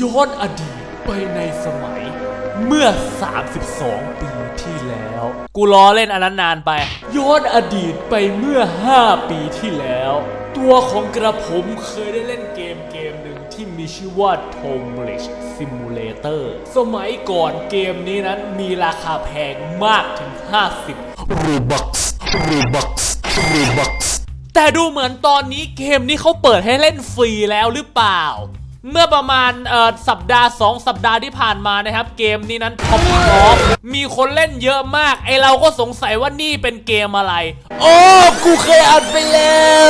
ย้อนอดีตไปในสมัย เมื่อ 32 ปีที่แล้ว กูล้อเล่นอันนั้นนานไป ย้อนอดีตไปเมื่อ 5 ปีที่แล้ว ตัวของกระผมเคยได้เล่นเกมเกมหนึ่งที่มีชื่อว่า t o m l i s h Simulator สมัยก่อนเกมนี้นั้นมีราคาแพงมากถึง 50 Robux Robux Robux แต่ดูเหมือนตอนนี้เกมนี้เขาเปิดให้เล่นฟรีแล้วหรือเปล่า เมื่อประมาณเอ่อสัปดาห์ 2 สัปดาห์ที่ผ่านมานะครับ เกมนี้นั้นท็อปทอปมีคนเล่นเยอะมาก ไอเราก็สงสัยว่านี่เป็นเกมอะไร โอ้กูเคยอัดไปแล้ว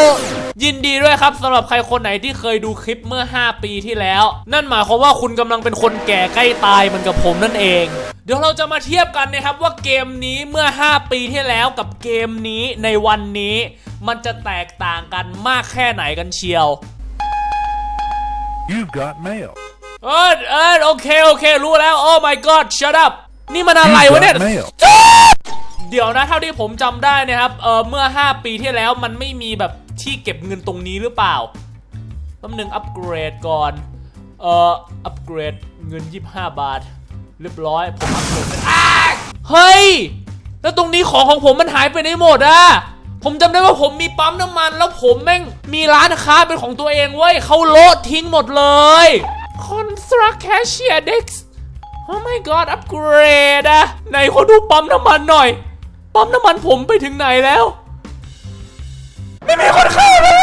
ยินดีด้วยครับสำหรับใครคนไหนที่เคยดูคลิปเมื่อ 5 ปีที่แล้ว นั่นหมายความว่าคุณกำลังเป็นคนแก่ใกล้ตายเหมือนกับผมนั่นเอง เดี๋ยวเราจะมาเทียบกันนะครับว่าเกมนี้เมื่อ 5 ปีที่แล้วกับเกมนี้ในวันนี้ มันจะแตกต่างกันมากแค่ไหนกันเชียว You've got mail. เออเออโอเคโอเครู้แล้วโอ้ my god shut up นี่มันอะไร You've วะเนี่ย got mail. เดี๋ยวนะเท่าที่ผมจำได้นะครับเออเมื่อ 5 ปีที่แล้วมันไม่มีแบบที่เก็บเงินตรงนี้หรือเปล่าแป๊บหนึงอัปเกรดก่อนเอออัปเกรดเงิน 25 บาท เรียบร้อยผมอัปเกรดเป็นอ้าเฮ้ย แล้วตรงนี้ของของผมมันหายไปไหนหมดอะ ผมจำได้ว่าผมมีปั๊มน้ำมัน แล้วผมแม่งมีร้านค้าเป็นของตัวเองเว้ยเขาโละทิ้งหมดเลย Construct Cashier Dex โอ้ my god อัปเกรดอะไหนขอดูปั๊มน้ำมันหน่อย ปั๊มน้ำมันผมไปถึงไหนแล้ว ไม่มีคนเข้าเลย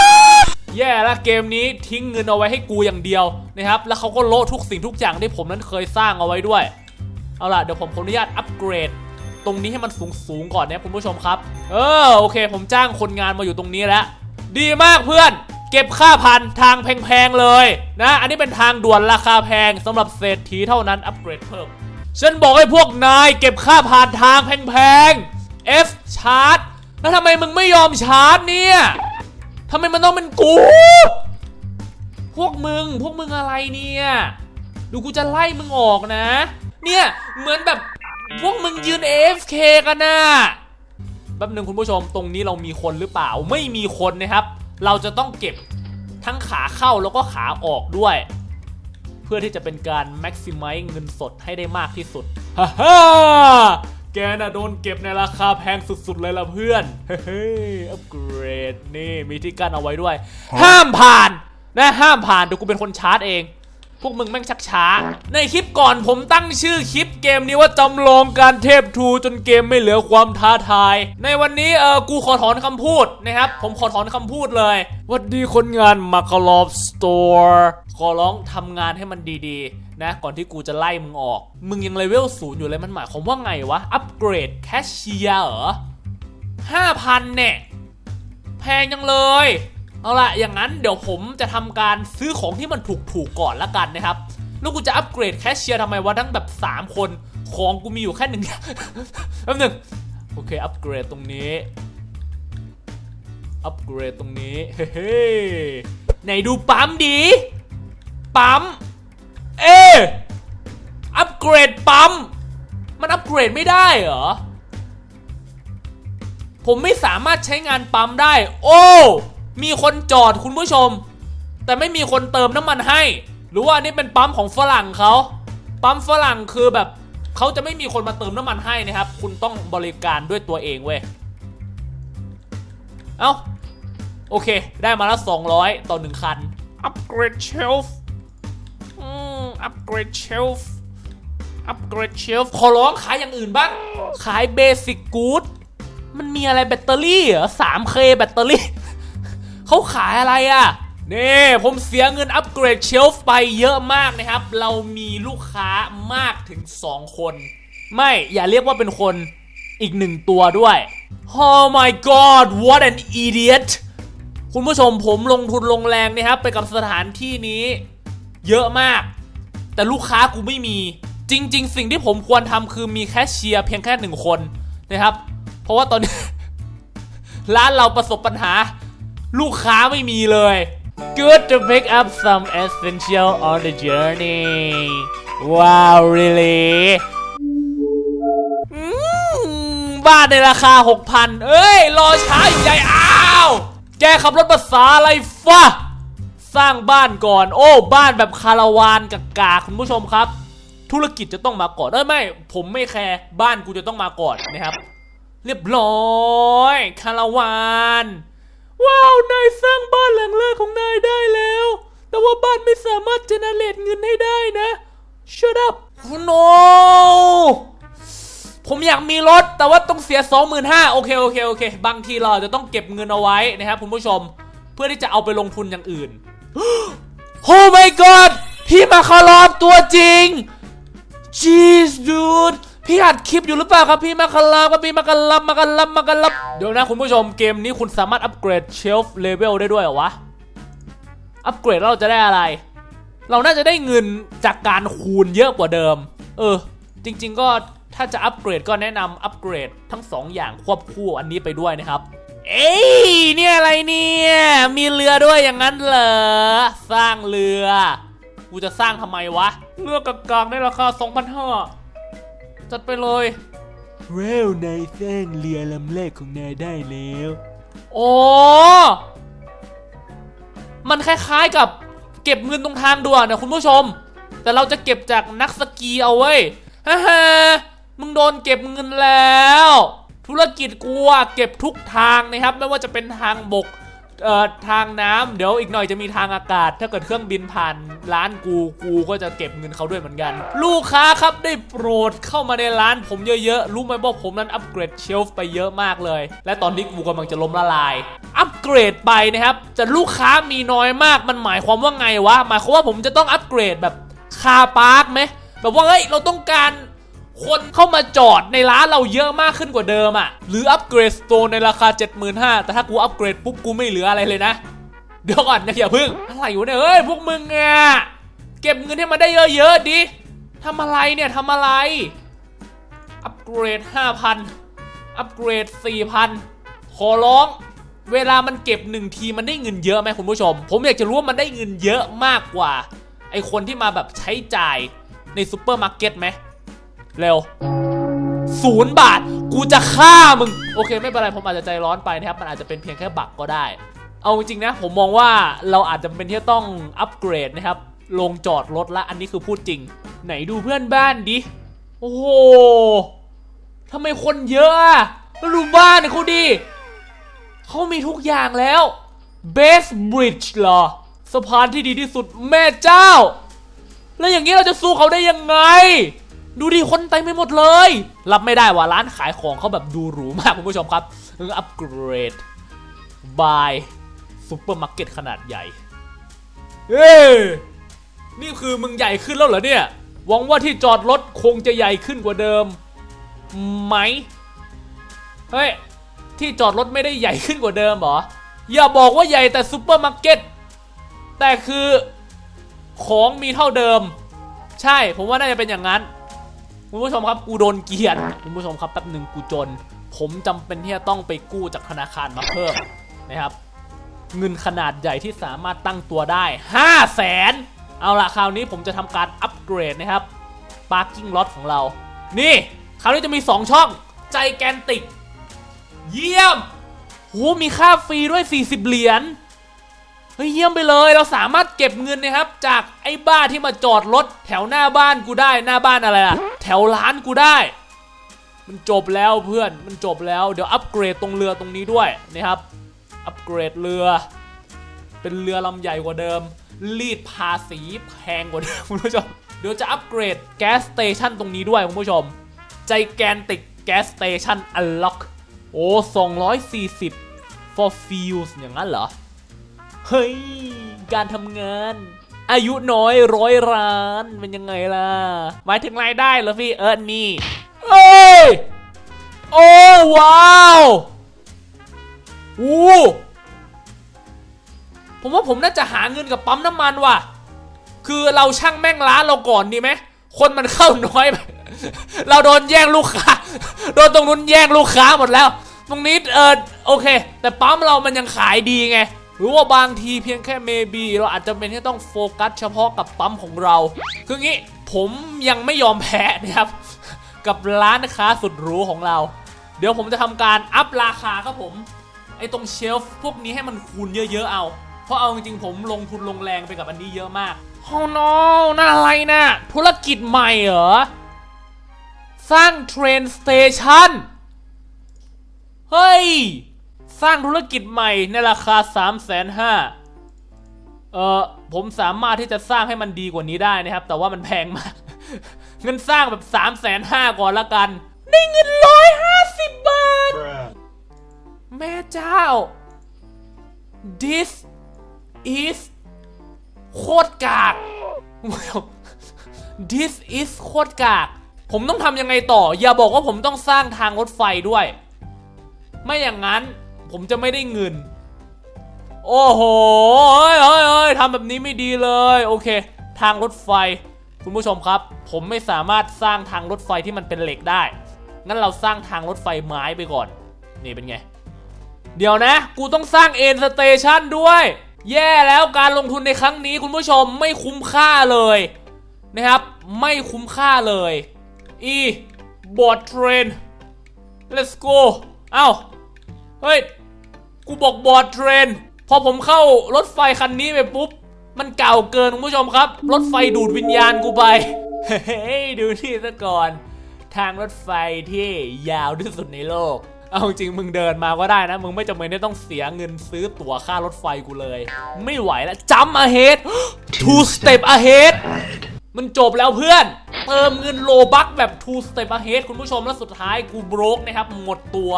แย่ละเกมนี้ทิ้งเงินเอาไว้ให้กูอย่างเดียวนะครับ แล้วเขาก็โละทุกสิ่งทุกอย่างที่ผมนั้นเคยสร้างเอาไว้ด้วย เอาล่ะ เดี๋ยวผมขออนุญาตอัปเกรด ตรงนี้ให้มันสูงสูงก่อนนะคุณผู้ชมครับ เออโอเค ผมจ้างคนงานมาอยู่ตรงนี้แล้ว ดีมากเพื่อน เก็บค่าพันทางแพงๆเลยนะ อันนี้เป็นทางด่วนราคาแพงสำหรับเศรษฐีเท่านั้นอัปเกรดเพิ่ม ฉันบอกให้พวกนายเก็บค่าผ่านทางแพงๆ F ชาร์จแล้วทำไมมึงไม่ยอมชาร์จเนี่ยทำไมมันต้องเป็นกู พวกมึง พวกมึงอะไรเนี่ย ดูกูจะไล่มึงออกนะ เนี่ย เหมือนแบบ พวกมึงยืน AFK กันนะแป๊บหนึ่งคุณผู้ชมตรงนี้เรามีคนหรือเปล่าไม่มีคนนะครับ เราจะต้องเก็บทั้งขาเข้าแล้วก็ขาออกด้วย เพื่อที่จะเป็นการ maximize เงินสดให้ได้มากที่สุดฮ่าฮ่าแกน่ะโดนเก็บในราคาแพงสุดๆเลยล่ะเพื่อนเฮ้ยอัปเกรดนี่มีที่กั้นเอาไว้ด้วย ห้ามผ่านนะห้ามผ่านเดี๋ยวกูเป็นคนชาร์จเอง พวกมึงแม่งชักช้า ในคลิปก่อนผมตั้งชื่อคลิปเกมนี้ว่าจำลองการเทพทูจนเกมไม่เหลือความท้าทาย ในวันนี้เออกูขอถอนคำพูดนะครับ ผมขอถอนคำพูดเลยวัดดีคนงานมาคาลอฟสโตร์ขอร้องทำงานให้มันดีๆ นะ ก่อนที่กูจะไล่มึงออก มึงยังเลเวลศูนย์อยู่เลยมันหมายความว่าไงวะ อัปเกรดแคชเชียร์เหรอห้าพันเนี่ย แพงจังเลย เอาละอย่างนั้นเดี๋ยวผมจะทำการซื้อของที่มันถูกๆก่อนละกันนะครับ แล้วกูจะอัปเกรดแคชเชียร์ทำไมวะทั้งแบบ 3 คนของกูมีอยู่แค่หนึ่งแป๊บหนึงโอเคอัปเกรดตรงนี้ อัปเกรดตรงนี้ เฮ้ๆไหนดูปั๊มดี ปั๊ม เอ๊อัปเกรดปั๊ม มันอัปเกรดไม่ได้เหรอ ผมไม่สามารถใช้งานปั๊มได้ โอ้ มีคนจอดคุณผู้ชม แต่ไม่มีคนเติมน้ำมันให้ หรือว่าอันนี่เป็นปั๊มของฝรั่งเขาปั๊มฝรั่งคือแบบเขาจะไม่มีคนมาเติมน้ำมันให้นะครับ คุณต้องบริการด้วยตัวเองเว้ยเอ้าโอเค ได้มาแล้ว200 ต่อหนึ่งคันอัปเกรดเชลฟ์อืมอัปเกรดเชลฟ์อัปเกรดเชลฟ์ขอร้องขายอย่างอื่นบ้าง ขายเบสิกกู๊ดมันมีอะไรแบตเตอรี่เหรอ 3K แบตเตอรี่ เขาขายอะไรอะนี่ผมเสียเงินอัปเกรดเชลฟ์ไปเยอะมากนะครับ เรามีลูกค้ามากถึง 2 คน ไม่อย่าเรียกว่าเป็นคนอีกหนึ่งตัวด้วย Oh my god what an idiot คุณผู้ชมผมลงทุนลงแรงนะครับ ไปกับสถานที่นี้เยอะมาก แต่ลูกค้ากูไม่มีจริง ๆ สิ่งที่ผมควรทำคือมีแคชเชียร์เพียงแค่หนึ่งคนนะครับ เพราะว่าตอนนี้ ร้านเราประสบปัญหา ลูกค้าไม่มีเลย Good to pick up some essential on the journey Wow really บ้านในราคา 6,000 เอ้ย รอช้าอยู่ใหญ่อ้าว แกขับรถภาษาอะไรฟะสร้างบ้านก่อน โอ้ บ้านแบบคาราวานกากาคุณผู้ชมครับ ธุรกิจจะต้องมาก่อนเอ้ยไม่ ผมไม่แคร์บ้านกูจะต้องมาก่อนนะครับ เรียบร้อย คาราวาน ว้าว นายสร้างบ้านหลังแรกของนายได้แล้ว แต่ว่าบ้านไม่สามารถเจเนเรตเงินให้ได้นะ shut up no ผมอยากมีรถ แต่ว่าต้องเสีย 25,000โอเคโอเคโอเค บางทีเราจจะต้องเก็บเงินเอาไว้นะครับคุณผู้ชม เพื่อที่จะเอาไปลงทุนอย่างอื่น Oh my god พี่มาคารอบตัวจริง Jeez dude พี่อัดคลิปอยู่หรือเปล่าครับพี่มาคลาครับพี่มาคลามาคลามาคลาเดี๋ยวนะคุณผู้ชมเกมนี้คุณสามารถอัปเกรดเชลฟ์เลเวลได้ด้วยเหรอวะ อัปเกรดแล้วเราจะได้อะไร เราน่าจะได้เงินจากการคูณเยอะกว่าเดิม เออ จริง ๆ ก็ถ้าจะอัปเกรดก็แนะนำอัปเกรดทั้งสองอย่างควบคู่อันนี้ไปด้วยนะครับ เอ้ยเนี่ยอะไรเนี่ย มีเรือด้วยอย่างนั้นเหรอ สร้างเรือ กูจะสร้างทำไมวะ เรือกลางๆในราคา2,500 จัดไปเลยเร็วนายสร้างเรือลำแรกของนายได้แล้ว โอ้มันคล้ายๆกับเก็บเงินตรงทางด่วนนะคุณผู้ชม แต่เราจะเก็บจากนักสกีเอาไว้ยฮ่าฮ่ามึงโดนเก็บเงินแล้ว ธุรกิจกูอะเก็บทุกทางนะครับ ไม่ว่าจะเป็นทางบก เอ่อทางน้ำเดี๋ยวอีกหน่อยจะมีทางอากาศ ถ้าเกิดเครื่องบินผ่านร้านกูกูก็จะเก็บเงินเขาด้วยเหมือนกัน ลูกค้าครับได้โปรดเข้ามาในร้านผมเยอะๆ รู้ไหมว่าผมนั้นอัปเกรดเชลฟ์ไปเยอะมากเลย และตอนนี้กูกำลังจะล้มละลาย อัปเกรดไปนะครับแต่ลูกค้ามีน้อยมากมันหมายความว่าไงวะหมายความว่าผมจะต้องอัปเกรดแบบคาร์พาร์คไหมแบบว่าเฮ้ยเราต้องการ คนเข้ามาจอดในร้านเราเยอะมากขึ้นกว่าเดิมอะ่ะ หรืออัปเกรดสโตร์ในราคา 75,000 แต่ถ้ากูอัปเกรดปุ๊บกูไม่เหลืออะไรเลยนะ เดี๋ยวก่อนนะอย่าพึ่ง อะไรอยู่เนี่ยเฮ้ยพวกมึงอะ เก็บเงินให้มันได้เยอะๆดิทำอะไรเนี่ยทำอะไร อัปเกรด 5,000 อัปเกรด 4,000 ขอร้องเวลามันเก็บหนึ่งทีมันได้เงินเยอะไหมคุณผู้ชม ผมอยากจะรู้ว่ามันได้เงินเยอะมากกว่า ไอคนที่มาแบบใช้จ่ายในซูเปอร์มาร์เก็ตไหม เร็วศูนย์บาท กูจะฆ่ามึง โอเค ไม่เป็นไรผมอาจจะใจร้อนไปนะครับ มันอาจจะเป็นเพียงแค่บักก็ได้ เอาจริงนะ ผมมองว่าเราอาจจะเป็นที่ต้องอัปเกรดนะครับ ลงจอดรถละ อันนี้คือพูดจริง ไหนดูเพื่อนบ้านดิ โอ้โหทำไมคนเยอะแล้วดูบ้านเขาดิเขามีทุกอย่างแล้ว Best Bridge เหรอ สะพานที่ดีที่สุดแม่เจ้า แล้วอย่างนี้เราจะสู้เขาได้ยังไง ดูดิคนเต็มไปหมดเลย รับไม่ได้ว่าร้านขายของเขาแบบดูหรูมากคุณผู้ชมครับอออัปเกรดบายซูเปอร์มาร์เก็ตขนาดใหญ่เอ้นี่คือมึงใหญ่ขึ้นแล้วเหรอเนี่ยหวังว่าที่จอดรถคงจะใหญ่ขึ้นกว่าเดิมไหมเฮ้ยที่จอดรถไม่ได้ใหญ่ขึ้นกว่าเดิมหรอ อย่าบอกว่าใหญ่แต่ซูเปอร์มาร์เก็ตแต่คือของมีเท่าเดิม ใช่ผมว่าน่าจะเป็นอย่างนั้น คุณผู้ชมครับกูโดนเกียดคุณผู้ชมครับแป๊บหนึ่งกูจน ผมจำเป็นที่จะต้องไปกู้จากธนาคารมาเพิ่มนะครับ เงินขนาดใหญ่ที่สามารถตั้งตัวได้ 5 0 0แสนเอาละคราวนี้ผมจะทำการอัปเกรดนะครับ parking lot ของเรา นี่ คราวนี้จะมี 2 ช่องใจแกนติก เยี่ยมโหมีค่าฟรีด้วย 40 เหรียญ ฮ้ยเยี่ยมไปเลยเราสามารถเก็บเงินนะครับ จากไอ้บ้าที่มาจอดรถแถวหน้าบ้านกูได้หน้าบ้านอะไรล่ะ แถวร้านกูได้ มันจบแล้วเพื่อนมันจบแล้วเดี๋ยวอัปเกรดตรงเรือตรงนี้ด้วยนะครับอัปเกรดเรือ เป็นเรือลำใหญ่กว่าเดิม รีดภาษีแพงกว่าเดิมคุณผู้ชมเดี๋ยวจะอัปเกรดแก๊สสเตชันตรงนี้ด้วยคุณผู้ชม ใจแกนติกแก๊สสเตชันอัลล็อกโอ้240 for fuels อย่างนั้นเหรอ เฮ้ย การทำงาน อายุน้อยร้อยล้านเป็นยังไงล่ะ หมายถึงรายได้เหรอพี่เอิร์นี่เอ้ย โอ้ว้าวอู้ผมว่าผมน่าจะหาเงินกับปั๊มน้ำมันว่ะ คือเราช่างแม่งร้านเราก่อนดีไหม คนมันเข้าน้อยไปเราโดนแย่งลูกค้า โดนตรงนู้นแย่งลูกค้าหมดแล้ว ตรงนี้เออโอเค แต่ปั๊มเรามันยังขายดีไง หรือว่าบางทีเพียงแค่ maybe เราอาจจะเป็นที่ต้องโฟกัสเฉพาะกับปั๊มของเรา คืองี้ผมยังไม่ยอมแพ้นะครับ กับร้านค้าสุดหรูของเรา เดี๋ยวผมจะทำการอัพราคาครับผม ไอ้ตรงเชลฟ์พวกนี้ให้มันคูณเยอะๆเอา เพราะเอาจริงๆผมลงทุนลงแรงไปกับอันนี้เยอะมากโอ้ no น่าอะไรนะธุรกิจใหม่เหรอ สร้างเทรนสเตชันเฮ้ย สร้างธุรกิจใหม่ในราคา 3 5 0 0 0 0เออผมสามารถที่จะสร้างให้มันดีกว่านี้ได้นะครับ แต่ว่ามันแพงมากเงินสร้างแบบ 3 5 0 0 0 0ก่อนละกัน ได้เงิน150บาท แม่เจ้า this is โคตรกาก this is โคตรกาก ผมต้องทำยังไงต่อ อย่าบอกว่าผมต้องสร้างทางรถไฟด้วย ไม่อย่างนั้น ผมจะไม่ได้เงิน โอ้โหเฮ้ยเฮ้ยเฮ้ยทำแบบนี้ไม่ดีเลย โอเค ทางรถไฟ คุณผู้ชมครับ ผมไม่สามารถสร้างทางรถไฟที่มันเป็นเหล็กได้ งั้นเราสร้างทางรถไฟไม้ไปก่อน นี่เป็นไง เดี๋ยวนะ กูต้องสร้างเอ็นสเตชันด้วย แย่แล้วการลงทุนในครั้งนี้คุณผู้ชมไม่คุ้มค่าเลยนะครับ ไม่คุ้มค่าเลยอีบอร์ดเทรน let's go เอ้า เฮ้ย กูบอกบอร์ดเทรน พอผมเข้ารถไฟคันนี้ไปปุ๊บ มันเก่าเกินคุณผู้ชมครับ รถไฟดูดวิญญาณกูไป เฮ้ยดูนี่ซะก่อน ทางรถไฟที่ยาวที่สุดในโลก เอาจริงมึงเดินมาก็ได้นะ มึงไม่จำเป็นต้องเสียเงินซื้อตั๋วค่ารถไฟกูเลย ไม่ไหวแล้วจัม ahead two step ahead มันจบแล้วเพื่อน เติมเงินโลบักแบบ two step ahead คุณผู้ชมแล้วสุดท้ายกูโบรกนะครับ หมดตัว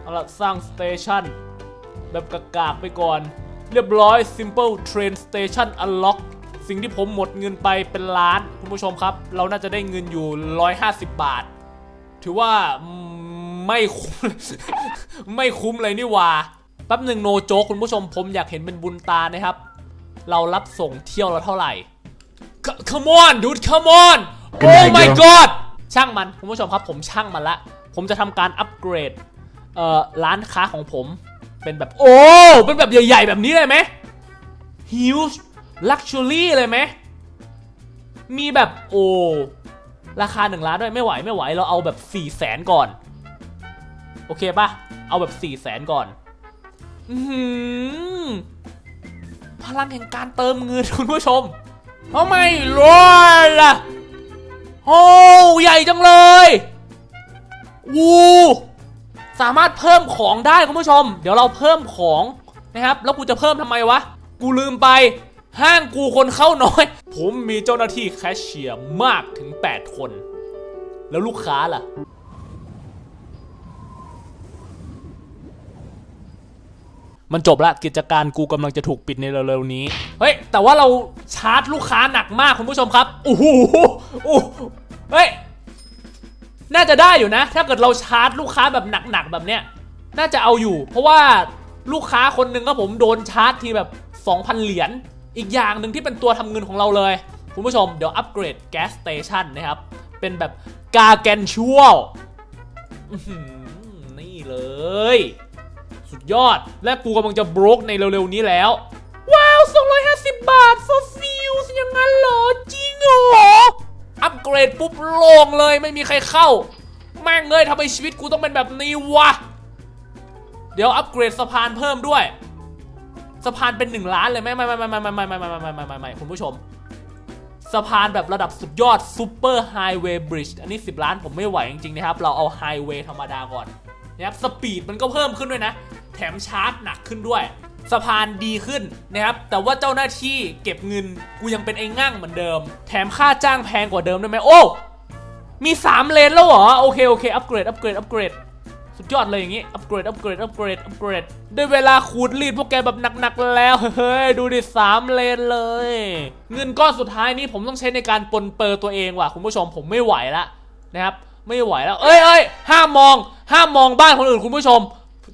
เอาละสร้างสเตชัน แบบกากๆไปก่อน เรียบร้อย simple train station unlock สิ่งที่ผมหมดเงินไปเป็นล้าน คุณผู้ชมครับ เราน่าจะได้เงินอยู่ 150 บาท ถือว่าอืมไม่คุ้มไม่คุ้มเลยนี่หว่าแป๊บหนึ่งโนโจกคุณผู้ชมผมอยากเห็นเป็นบุญตานะครับ เรารับส่งเที่ยวละเท่าไหร่ C- Come on dude come on Good Oh night, my girl. god ช่างมันคุณผู้ชมครับผมช่างมันละ ผมจะทำการอัปเกรดเอ่อร้านค้าของผม เป็นแบบโอ้ เป็นแบบใหญ่ ๆ แบบนี้เลยไหม huge luxury เลยไหมมีแบบโอ้ ราคาหนึ่งล้านด้วยไม่ไหวไม่ไหว เราเอาแบบ4ี่แสนก่อน โอเคปะเอาแบบ4ี่แสนก่อนอืพลังแห่งการเติมเงินคุณผู้ชมทำไมรอยล่ะโอ้ ใหญ่จังเลยวู สามารถเพิ่มของได้คุณผู้ชม เดี๋ยวเราเพิ่มของนะครับ แล้วกูจะเพิ่มทำไมวะ กูลืมไป ห้างกูคนเข้าน้อย ผมมีเจ้าหน้าที่แคชเชียร์มากถึง 8 คน แล้วลูกค้าล่ะ มันจบละกิจการกูกำลังจะถูกปิดในเร็วๆนี้ เฮ้ย แต่ว่าเราชาร์จลูกค้าหนักมากคุณผู้ชมครับโอ้โหโอ้เฮ้ย น่าจะได้อยู่นะ ถ้าเกิดเราชาร์จลูกค้าแบบหนักๆแบบเนี้ย น่าจะเอาอยู่ เพราะว่าลูกค้าคนหนึ่งก็ผมโดนชาร์จทีแบบ 2,000 เหรียญ อีกอย่างหนึ่งที่เป็นตัวทำเงินของเราเลย คุณผู้ชมเดี๋ยวอัปเกรดแก๊สสเตชันนะครับ เป็นแบบกาแกนชัวลนี่เลย สุดยอด และกูกำลังจะบรกในเร็วๆนี้แล้ว ว้าว 250 บาท for views อย่างนั้นเหรอ จริงเหรอ อัปเกรดปุ๊บโล่งเลยไม่มีใครเข้า แม่งเลยทำไมชีวิตกูต้องเป็นแบบนี้วะ เดี๋ยวอัปเกรดสะพานเพิ่มด้วย สะพานเป็น1ล้านเลยไหมไม่ไม่ไม่ไม่ไม่ไม่ไม่ไม่ไม่ไม่ไม่ไม่ไม่คุณผู้ชม สะพานแบบระดับสุดยอดซูเปอร์ไฮเวย์บริดจ์อันนี้ 10 ล้านผมไม่ไหวจริงๆนะครับ เราเอาไฮเวย์ธรรมดาก่อนนะครับสปีดมันก็เพิ่มขึ้นด้วยนะ แถมชาร์จหนักขึ้นด้วย สะพานดีขึ้นนะครับแต่ว่าเจ้าหน้าที่เก็บเงินกูยังเป็นไอ้ง่างเหมือนเดิม แถมค่าจ้างแพงกว่าเดิมด้วยไหมโอ้มี 3 เลนแล้วเหรอโอเคโอเคอัปเกรดอัปเกรดอัปเกรดสุดยอดเลยอย่างงี้อัปเกรดอัปเกรดอัปเกรดอัปเกรดด้วยเวลาขูดรีดพวกแกแบบหนักๆแล้วเฮ้ยดูดิสามเลนเลย เงินก้อนสุดท้ายนี้ผมต้องใช้ในการปนเปอร์ตัวเองว่ะคุณผู้ชมผมไม่ไหวละนะครับไม่ไหวแล้ว เอ้ยเอ้ยห้ามมอง ห้ามมองบ้านคนอื่นคุณผู้ชม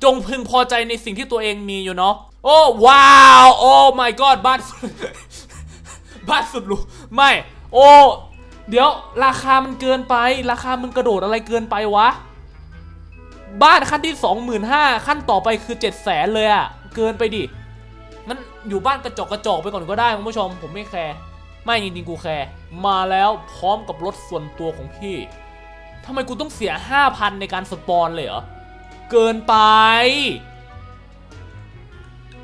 จงพึงพอใจในสิ่งที่ตัวเองมีอยู่เนาะ โอ้ว้าวโอ้ my god บ้านบ้านสุดหรูไม่ โอ้เดี๋ยวราคามันเกินไป ราคามึงกระโดดอะไรเกินไปวะ บ้านขั้นที่ 25,000ขั้นต่อไปคือ 7 0 0 0 0เลยอะเกินไปดิงั้นอยู่บ้านกระจกกระจกไปก่อนก็ได้คุณผู้ชม ผมไม่แคร์ไม่จริงๆกูแคร์มาแล้วพร้อมกับรถส่วนตัวของพี่ทำไมกูต้องเสีย 5,000 ในการสปอนเลยเหรอ เกินไป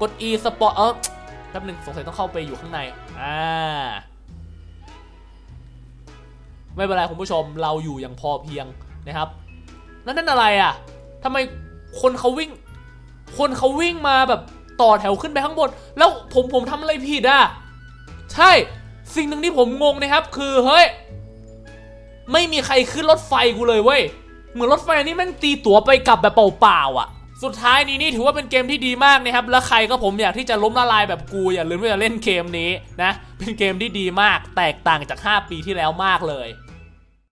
กด e สปอร์เออแป๊บหนึ่งสงสัยต้องเข้าไปอยู่ข้างใน อ่า ไม่เป็นไรคุณผู้ชมเราอยู่อย่างพอเพียงนะครับแล้วนั่นอะไรอะทำไมคนเขาวิ่ง คนเขาวิ่งมาแบบต่อแถวขึ้นไปข้างบน แล้วผมผมทำอะไรผิดอะ ใช่ สิ่งหนึ่งที่ผมงงนะครับ คือเฮ้ย ไม่มีใครขึ้นรถไฟกูเลยเว้ย เหมือนรถไฟนี่แม่งตีตั๋วไปกลับแบบเปล่าๆอะ สุดท้ายนี้นี่ถือว่าเป็นเกมที่ดีมากนะครับ และใครก็ผมอยากที่จะล้มละลายแบบกูอย่าลืมว่าจะเล่นเกมนี้นะ เป็นเกมที่ดีมาก แตกต่างจาก 5 ปีที่แล้วมากเลย